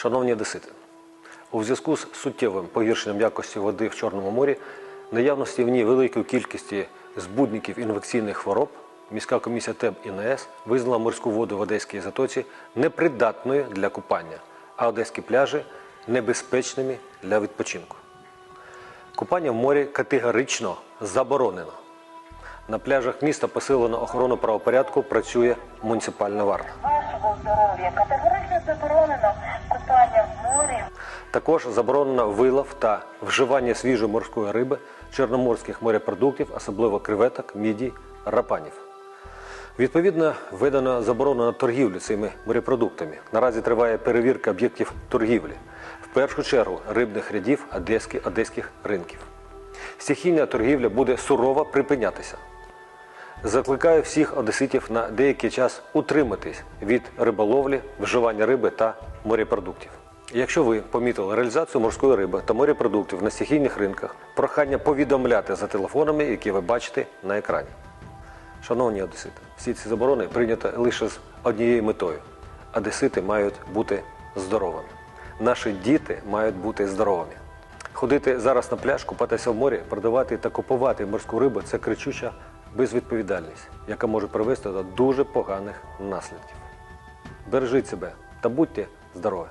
Шановні одесити, у зв'язку з суттєвим погіршенням якості води в Чорному морі, наявності в ній великої кількості збудників інфекційних хвороб, міська комісія ТЕБ і НС визнала морську воду в Одеській затоці непридатною для купання, а одеські пляжі небезпечними для відпочинку. Купання в морі категорично заборонено. На пляжах міста посилено охорону правопорядку працює муніципальна варта. вашого здоров'я. Категорично заборонено купання в морі. Також заборонено вилов та вживання свіжої морської риби, чорноморських морепродуктів, особливо креветок, мідій, рапанів. Відповідно, введено заборону на торгівлю цими морепродуктами. Наразі триває перевірка об'єктів торгівлі. В першу чергу рибних рядів одеських, одеських ринків. Стихійна торгівля буде сурово припинятися. Закликаю всіх одеситів на деякий час утриматись від риболовлі, вживання риби та морепродуктів. Якщо ви помітили реалізацію морської риби та морепродуктів на стихійних ринках, прохання повідомляти за телефонами, які ви бачите на екрані. Шановні одесити, всі ці заборони прийняті лише з однією метою: одесити мають бути здоровими. Наші діти мають бути здоровими. Ходити зараз на пляж, купатися в морі, продавати та купувати морську рибу це кричуща безвідповідальність, яка може привести до дуже поганих наслідків. Бережіть себе та будьте здорові!